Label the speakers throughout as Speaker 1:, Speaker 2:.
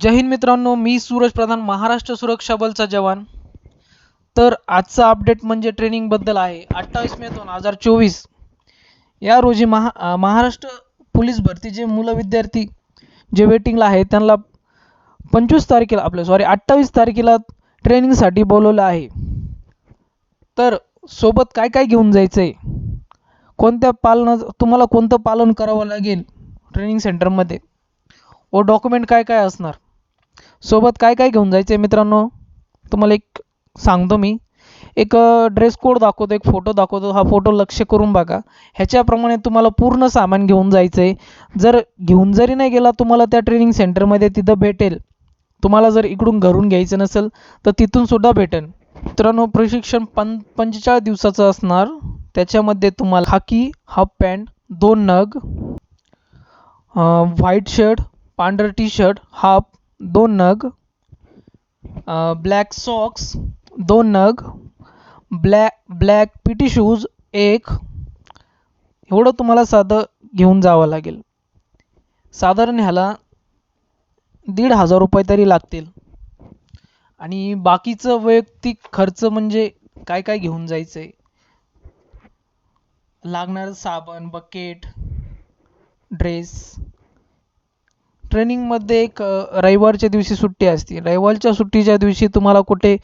Speaker 1: जय हिंद मित्रांनो मी सूरज प्रधान महाराष्ट्र सुरक्षा बलचा जवान. तर आजचा अपडेट म्हणजे ट्रेनिंगबद्दल आहे. अठ्ठावीस मे दोन हजार चोवीस. या रोजी महा महाराष्ट्र पोलीस भरतीचे मुलं विद्यार्थी जे वेटिंगला आहे त्यांना पंचवीस तारखेला आपलं सॉरी अठ्ठावीस तारखेला ट्रेनिंगसाठी बोलवलं आहे. तर सोबत काय काय घेऊन जायचं आहे कोणत्या पालन तुम्हाला कोणतं पालन करावं लागेल ट्रेनिंग सेंटरमध्ये व डॉक्युमेंट काय काय असणार? सोबत काय काय घेऊन जायचं आहे मित्रांनो? तुम्हाला एक सांगतो मी. एक ड्रेस कोड दाखवतो एक फोटो दाखवतो. हा फोटो लक्ष करून बघा. ह्याच्याप्रमाणे तुम्हाला पूर्ण सामान घेऊन जायचं आहे जर घेऊन जरी नाही गेला तुम्हाला त्या ट्रेनिंग सेंटरमध्ये तिथं भेटेल. तुम्हाला जर इकडून घरून घ्यायचं नसेल तर तिथून सुद्धा भेटेल. मित्रांनो प्रशिक्षण पं पंचेचाळीस दिवसाचं असणार. त्याच्यामध्ये तुम्हाला हाकी हाफ पॅन्ट दोन नग व्हाईट शर्ट पांढरं टी शर्ट हाफ दोन नग ब्लॅक सॉक्स दोन नग ब्लॅक ब्लॅक पीटी शूज एक. एवढं तुम्हाला साधं घेऊन जावं लागेल. साधारण ह्याला दीड हजार रुपये तरी लागतील. आणि बाकीचं वैयक्तिक खर्च म्हणजे काय काय घेऊन जायचं आहे लागणारं साबण बकेट ड्रेस ट्रेनिंगमध्ये एक रविवारच्या दिवशी सुट्टी असते. रविवारच्या सुट्टीच्या दिवशी तुम्हाला कुठे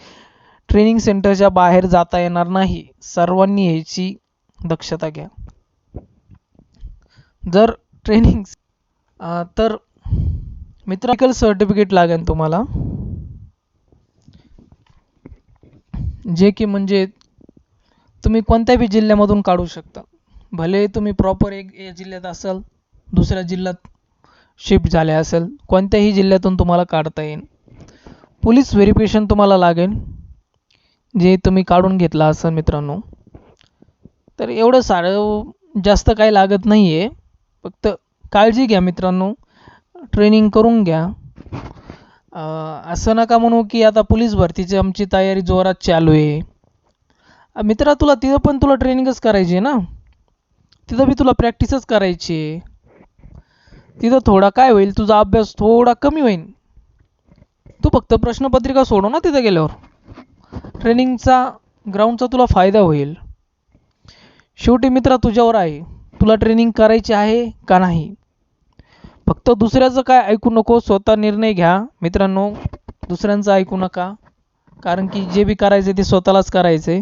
Speaker 1: ट्रेनिंग सेंटरच्या बाहेर जाता येणार नाही. सर्वांनी ह्याची दक्षता घ्या. जर ट्रेनिंग तर मित्राकल सर्टिफिकेट लागेल तुम्हाला. जे की म्हणजे तुम्ही कोणत्याही जिल्ह्यामधून काढू शकता. भले तुम्ही प्रॉपर एक या जिल्ह्यात असाल दुसऱ्या जिल्ह्यात शिफ्ट झाले असेल कोणत्याही जिल्ह्यातून तुम्हाला काढता येईल पोलीस व्हेरिफिकेशन तुम्हाला लागेल जे तुम्ही काढून घेतला असं मित्रांनो. तर एवढं सारं जास्त काही लागत नाही आहे फक्त काळजी घ्या मित्रांनो ट्रेनिंग करून घ्या. असं नका म्हणू की आता पोलीस भरतीची आमची तयारी जोरात चालू आहे. मित्रा तुला तिथं पण तुला ट्रेनिंगच करायची आहे ना? तिथं बी तुला प्रॅक्टिसच करायची आहे. तिथं थोडा काय होईल तुझा अभ्यास थोडा कमी होईल तू फक्त प्रश्नपत्रिका सोडव ना तिथं गेल्यावर. ट्रेनिंगचा ग्राउंडचा तुला फायदा होईल. शेवटी मित्रा तुझ्यावर आहे. तुला ट्रेनिंग करायची आहे का नाही? फक्त दुसऱ्याचं काय ऐकू नको स्वतः निर्णय घ्या. मित्रांनो दुसऱ्यांचं ऐकू नका. कारण की जे बी करायचे ते स्वतःलाच करायचे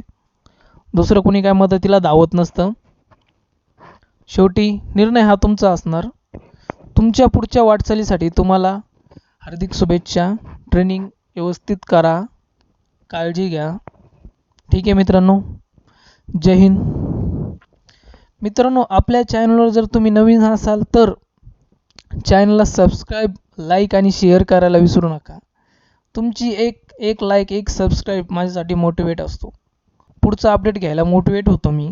Speaker 1: दुसरं कोणी काय मदतीला धावत नसतं. शेवटी निर्णय हा तुमचा असणार. तुमच्या पुढच्या वाटचालीसाठी तुम्हाला हार्दिक शुभेच्छा. ट्रेनिंग व्यवस्थित करा. काळजी घ्या. ठीक आहे मित्रांनो. जय हिंद. मित्रांनो आपल्या चॅनलवर जर तुम्ही नवीन असाल तर चॅनलला सबस्क्राईब लाईक आणि शेअर करायला विसरू नका. तुमची एक एक लाईक एक सबस्क्राईब माझ्यासाठी मोटिवेट असतो. पुढचा अपडेट घ्यायला मोटिवेट होतो मी.